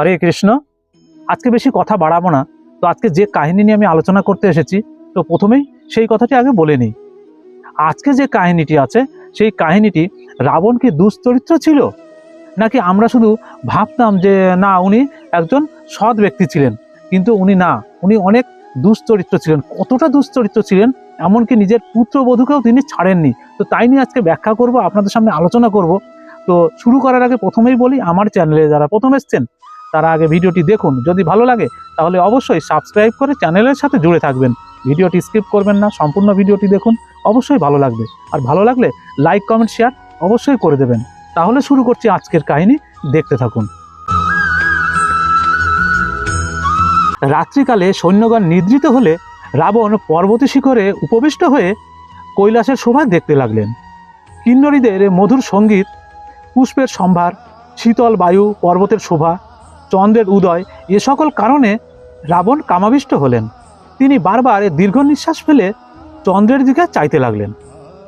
হরে কৃষ্ণ। আজকে বেশি কথা বাড়াবো না। তো আজকে যে কাহিনী নিয়ে আমি আলোচনা করতে এসেছি, তো প্রথমেই সেই কথাটি আগে বলে নিই। আজকে যে কাহিনীটি আছে, সেই কাহিনীটি রাবণ কি দুশ্চরিত্র ছিল? নাকি আমরা শুধু ভাবতাম যে, না, উনি একজন সৎ ব্যক্তি ছিলেন, কিন্তু উনি না, উনি অনেক দুশ্চরিত্র ছিলেন। কতটা দুশ্চরিত্র ছিলেন, এমনকি নিজের পুত্রবধূকেও তিনি ছাড়েননি। তো তাই নিয়ে আজকে ব্যাখ্যা করব, আপনাদের সামনে আলোচনা করব। তো শুরু করার আগে প্রথমেই বলি, আমার চ্যানেলে যারা প্রথম এসছেন তারা আগে ভিডিওটি দেখুন। যদি ভালো লাগে, তাহলে অবশ্যই সাবস্ক্রাইব করে চ্যানেলের সাথে জুড়ে থাকবেন। ভিডিওটি স্কিপ করবেন না, সম্পূর্ণ ভিডিওটি দেখুন, অবশ্যই ভালো লাগবে। আর ভালো লাগলে লাইক কমেন্ট শেয়ার অবশ্যই করে দেবেন। তাহলে শুরু করছি আজকের কাহিনী, দেখতে থাকুন। রাত্রিকালে সৈন্যগণ নিদ্রিত হলে রাবণ পর্বতী শিখরে উপবিষ্ট হয়ে কৈলাসের শোভা দেখতে লাগলেন। কিন্নরীদের মধুর সংগীত, পুষ্পের সম্ভার, শীতল বায়ু, পর্বতের শোভা চন্দ্রের উদয় এ সকল কারণে রাবণ কামাবিষ্ট হলেন। তিনি বারবার দীর্ঘ নিঃশ্বাস ফেলে চন্দ্রের দিকে চাইতে লাগলেন।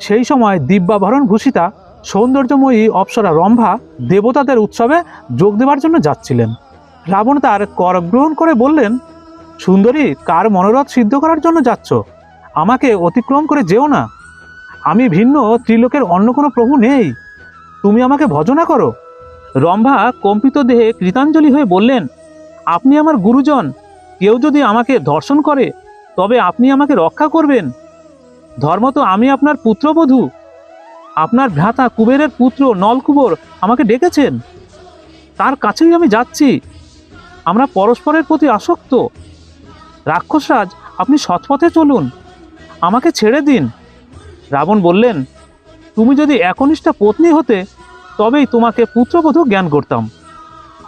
সেই সময় দিব্যাভরণ ভূষিতা, সৌন্দর্যময়ী অপ্সরা রম্ভা দেবতাদের উৎসবে যোগ দেওয়ার জন্য যাচ্ছিলেন। রাবণ তার কর গ্রহণ করে বললেন, সুন্দরী, কার মনোরথ সিদ্ধ করার জন্য যাচ্ছ? আমাকে অতিক্রম করে যেও না। আমি ভিন্ন ত্রিলোকের অন্য কোনো প্রভু নেই। তুমি আমাকে ভজনা করো। রম্ভা কম্পিত দেহে কৃতাঞ্জলি হয়ে বললেন, আপনি আমার গুরুজন। কেউ যদি আমাকে ধর্ষণ করে, তবে আপনি আমাকে রক্ষা করবেন। ধর্ম তো আমি আপনার পুত্রবধূ। আপনার ভ্রাতা কুবেরের পুত্র নলকুবর আমাকে ডেকেছেন। তার কাছেই আমি যাচ্ছি। আমরা পরস্পরের প্রতি আসক্ত। রাক্ষসরাজ, আপনি সৎপথে চলুন। আমাকে ছেড়ে দিন। রাবণ বললেন, তুমি যদি একনিষ্ঠা পত্নী হতে তবেই তোমাকে পুত্রবধূ জ্ঞান করতাম।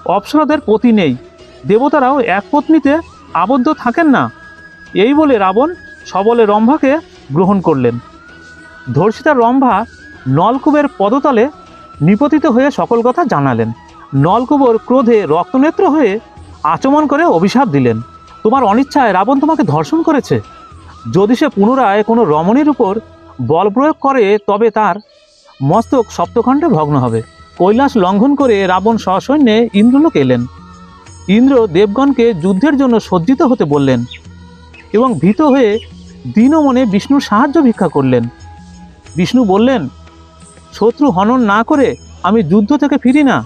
অপ্সরাদের পতি নেই, দেবতারাও এক পত্নীতে আবদ্ধ থাকেন না। এই বলে রাবণ সবলে রম্ভাকে গ্রহণ করলেন। ধর্ষিতা রম্ভা নলকুবের পদতলে নিপতিত হয়ে সকল কথা জানালেন। নলকুবর ক্রোধে রক্তনেত্র হয়ে আচমন করে অভিশাপ দিলেন। তোমার অনিচ্ছায় রাবণ তোমাকে ধর্ষণ করেছে। যদি সে পুনরায় কোনো রমণীর উপর বল প্রয়োগ করে, তবে তার মস্তক সপ্তখণ্ডে ভগ্ন হবে। কৈলাস লঙ্ঘন করে রাবণ সসৈন্যে ইন্দ্রলোক এলেন। ইন্দ্র দেবগণকে যুদ্ধের জন্য সজ্জিত হতে বললেন এবং ভীত হয়ে দীনমনে বিষ্ণুর সাহায্য ভিক্ষা করলেন। বিষ্ণু বললেন, শত্রু হনন না করে আমি যুদ্ধ থেকে ফিরি না,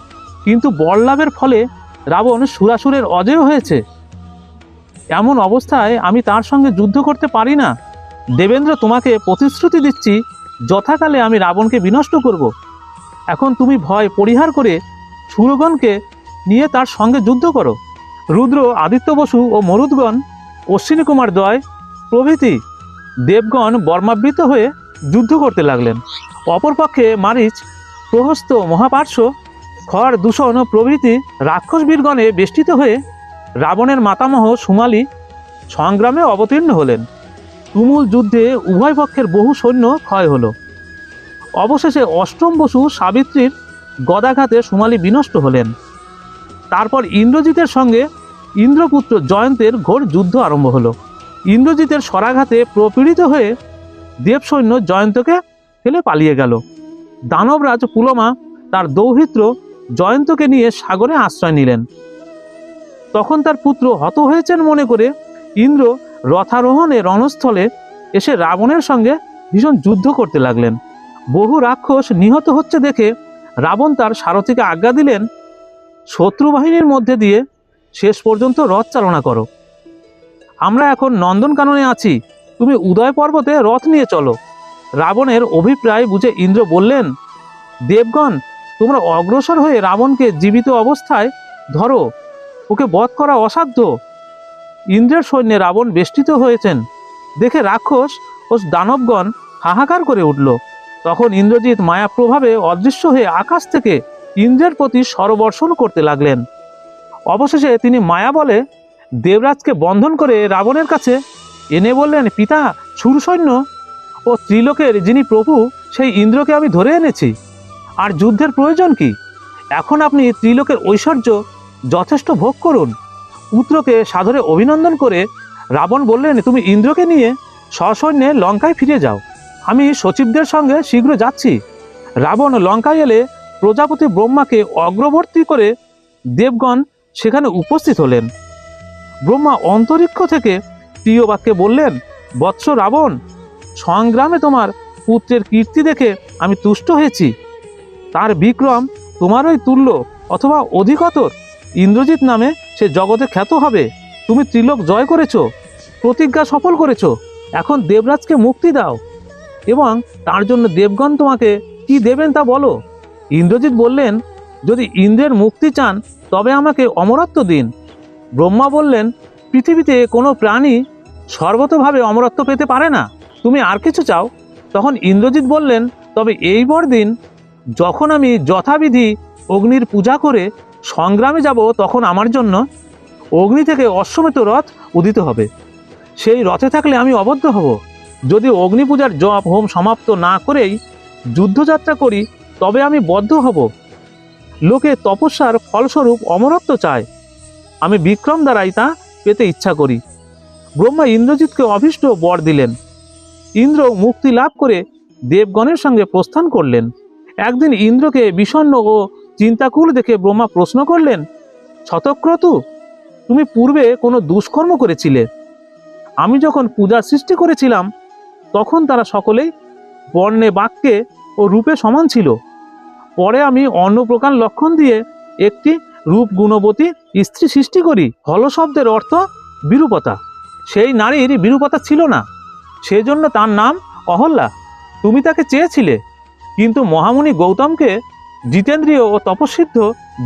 কিন্তু বরলাভের ফলে রাবণ সুরাসুরের অজেয় হয়েছে। এমন অবস্থায় আমি তার সঙ্গে যুদ্ধ করতে পারি না। দেবেন্দ্র তোমাকে প্রতিশ্রুতি দিচ্ছি যথাকালে আমি রাবণকে বিনষ্ট করব। এখন তুমি ভয় পরিহার করে সুরগণকে নিয়ে তার সঙ্গে যুদ্ধ করো। রুদ্র, আদিত্য বসু ও মরুদগণ, অশ্বিনী কুমার দয় প্রভৃতি দেবগণ বর্মাবৃত হয়ে যুদ্ধ করতে লাগলেন। অপরপক্ষে মারিচ, প্রহস্ত মহাপার্শ্ব, খড়, দূষণ প্রভৃতি রাক্ষস বীরগণে বেষ্টিত হয়ে রাবণের মাতামহ সুমালি সংগ্রামে অবতীর্ণ হলেন। তুমুল যুদ্ধে উভয় পক্ষের বহু সৈন্য ক্ষয় হলো। অবশেষে অষ্টম বসু সাবিত্রীর গদাঘাতে সুমালি বিনষ্ট হলেন। তারপর ইন্দ্রজিতের সঙ্গে ইন্দ্রপুত্র জয়ন্তের ঘোর যুদ্ধ আরম্ভ হলো। ইন্দ্রজিতের স্বরাঘাতে প্রপীড়িত হয়ে দেবসৈন্য জয়ন্তকে ফেলে পালিয়ে গেল। দানবরাজ পুলমা তার দৌহিত্র জয়ন্তকে নিয়ে সাগরে আশ্রয় নিলেন। তখন তার পুত্র হত হয়েছেন মনে করে ইন্দ্র রথারোহণে রণস্থলে এসে রাবণের সঙ্গে ভীষণ যুদ্ধ করতে লাগলেন। বহু রাক্ষস নিহত হচ্ছে দেখে রাবণ তার সারথীকে আজ্ঞা দিলেন, শত্রু বাহিনীর মধ্যে দিয়ে শেষ পর্যন্ত রথ চালনা করো। আমরা এখন নন্দনকাননে আছি। তুমি উদয় পর্বতে রথ নিয়ে চলো। রাবণের অভিপ্রায় বুঝে ইন্দ্র বললেন, দেবগণ, তোমরা অগ্রসর হয়ে রাবণকে জীবিত অবস্থায় ধরো। ওকে বধ করা অসাধ্য। ইন্দ্রের সৈন্যে রাবণ বেষ্টিত হয়েছেন। দেখে রাক্ষস ও দানবগণ হাহাকার করে উঠল। তখন ইন্দ্রজিৎ মায়া প্রভাবে অদৃশ্য হয়ে আকাশ থেকে ইন্দ্রের প্রতি সরবর্ষণ করতে লাগলেন। অবশেষে তিনি মায়া বলে দেবরাজকে বন্ধন করে রাবণের কাছে এনে বললেন, পিতা, সুরসৈন্য ও ত্রিলোকের যিনি প্রভু, সেই ইন্দ্রকে আমি ধরে এনেছি। আর যুদ্ধের প্রয়োজন কি? এখন আপনি ত্রিলোকের ঐশ্বর্য যথেষ্ট ভোগ করুন। পুত্রকে সাদরে অভিনন্দন করে রাবণ বললেন, তুমি ইন্দ্রকে নিয়ে সসৈন্যে লঙ্কায় ফিরে যাও। আমি সচিবদের সঙ্গে শীঘ্র যাচ্ছি। রাবণ লঙ্কায় এলে প্রজাপতি ব্রহ্মাকে অগ্রবর্তী করে দেবগণ সেখানে উপস্থিত হলেন। ব্রহ্মা অন্তরিক্ষ থেকে প্রিয় বাক্যে বললেন, বৎস রাবণ, সংগ্রামে তোমার পুত্রের কীর্তি দেখে আমি তুষ্ট হয়েছি। তার বিক্রম তোমারই তুল্য অথবা অধিকতর। ইন্দ্রজিৎ নামে সে জগতে খ্যাত হবে। তুমি ত্রিলোক জয় করেছ, প্রতিজ্ঞা সফল করেছ। এখন দেবরাজকে মুক্তি দাও। এবং তার জন্য দেবগণ তোমাকে কি দেবেন তা বলো। ইন্দ্রজিৎ বললেন, যদি ইন্দ্রের মুক্তি চান, তবে আমাকে অমরত্ব দিন। ব্রহ্মা বললেন, পৃথিবীতে কোনো প্রাণী সর্বতভাবে অমরত্ব পেতে পারে না, তুমি আর কিছু চাও? তখন ইন্দ্রজিৎ বললেন, তবে এই বর দিন যখন আমি যথাবিধি অগ্নির পূজা করে সংগ্রামে যাব তখন আমার জন্য অগ্নি থেকে অশ্বমেত রথ উদিত হবে। সেই রথে থাকলে আমি অবদ্ধ হব। যদি অগ্নি পূজার জপ হোম সমাপ্ত না করেই যুদ্ধযাত্রা করি, তবে আমি বদ্ধ হব। লোকে তপস্যার ফলস্বরূপ অমরত্ব চায়। আমি বিক্রম দ্বারাই তা পেতে ইচ্ছা করি। ব্রহ্মা ইন্দ্রজিৎকে অভীষ্ট বর দিলেন। ইন্দ্র মুক্তি লাভ করে দেবগণের সঙ্গে প্রস্থান করলেন। একদিন ইন্দ্রকে বিষণ্ণ ও চিন্তাকুল দেখে ব্রহ্মা প্রশ্ন করলেন, শতক্রতু, তুমি পূর্বে কোনো দুষ্কর্ম করেছিলে। আমি যখন পূজা সৃষ্টি করেছিলাম, তখন তারা সকলেই বর্ণে বাক্যে ও রূপে সমান ছিল। পরে আমি অন্য প্রকার লক্ষণ দিয়ে একটি রূপ গুণবতী স্ত্রী সৃষ্টি করি, হল শব্দের অর্থ বিরূপতা। সেই নারীর বিরূপতা ছিল না, সেজন্য তার নাম অহল্যা। তুমি তাকে চেয়েছিলে, কিন্তু মহামুনি গৌতমকে জিতেন্দ্রীয় ও তপসিদ্ধ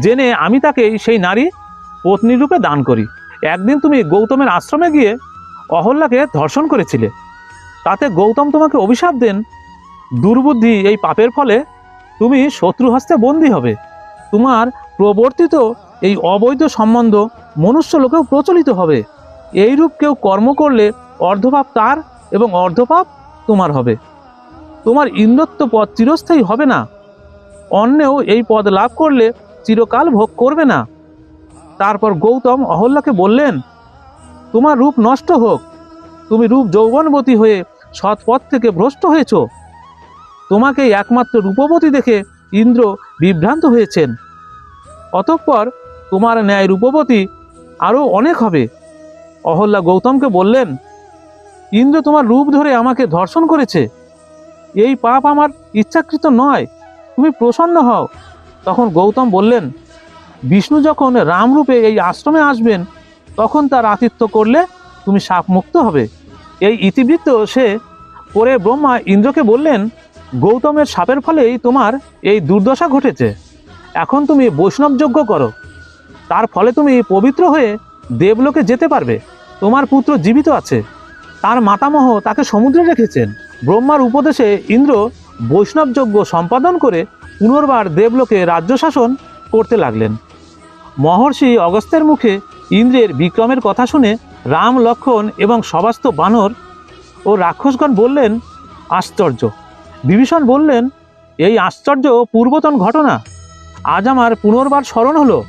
জেনে আমি তাকে সেই নারী পত্নী রূপে দান করি। একদিন তুমি গৌতমের আশ্রমে গিয়ে অহল্যাকে ধর্ষণ করেছিলে। তাতে গৌতম তোমাকে অভিশাপ দেন। দুর্বুদ্ধি এই পাপের ফলে তুমি শত্রু হস্তে বন্দী হবে। তোমার প্রবর্তিত এই অবৈধ সম্বন্ধ মনুষ্য লোকেও প্রচলিত হবে। এইরূপ কেউ কর্ম করলে অর্ধপাপ তার এবং অর্ধপাপ তোমার হবে। তোমার ইন্দ্রত্ব পদ চিরস্থায়ী হবে না। অন্যেও এই পদ লাভ করলে চিরকাল ভোগ করবে না। তারপর গৌতম অহল্যাকে বললেন, তোমার রূপ নষ্ট হোক। তুমি রূপ যৌবনবতী হয়ে সৎ পথ থেকে ভ্রষ্ট হয়েছ। তোমাকে একমাত্র রূপবতী দেখে ইন্দ্র বিভ্রান্ত হয়েছেন। অতঃপর তোমার ন্যায় রূপবতী আরও অনেক হবে। অহল্যা গৌতমকে বললেন, ইন্দ্র তোমার রূপ ধরে আমাকে ধর্ষণ করেছে। এই পাপ আমার ইচ্ছাকৃত নয়। তুমি প্রসন্ন হও। তখন গৌতম বললেন, বিষ্ণু যখন রামরূপে এই আশ্রমে আসবেন, তখন তার আতিথ্য করলে তুমি সাপ মুক্ত হবে। এই ইতিবৃত্ত সে পরে ব্রহ্মা ইন্দ্রকে বললেন, গৌতমের সাপের ফলেই তোমার এই দুর্দশা ঘটেছে। এখন তুমি বৈষ্ণব যজ্ঞ করো। তার ফলে তুমি পবিত্র হয়ে দেবলোকে যেতে পারবে। তোমার পুত্র জীবিত আছে। তার মাতামহ তাকে সমুদ্রে রেখেছেন। ব্রহ্মার উপদেশে ইন্দ্র বৈষ্ণব যজ্ঞ সম্পাদন করে পুনর্বার দেবলোকে রাজ্য শাসন করতে লাগলেন। মহর্ষি অগস্ত্যের মুখে ইন্দ্রের বিক্রমের কথা শুনে রাম, লক্ষণ এবং সবাস্ত বানর ও রাক্ষসগণ বললেন, আশ্চর্য। বিভীষণ বললেন, এই আশ্চর্য পূর্বতন ঘটনা, আজ আমার পুনর্বার স্মরণ হলো।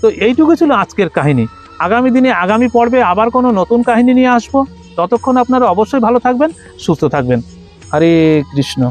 তো এইটুকু ছিল আজকের কাহিনী। আগামী দিনে আগামী পর্বে আবার কোনো নতুন কাহিনী নিয়ে আসব। ততক্ষণ আপনারা অবশ্যই ভালো থাকবেন, সুস্থ থাকবেন। হরে কৃষ্ণ।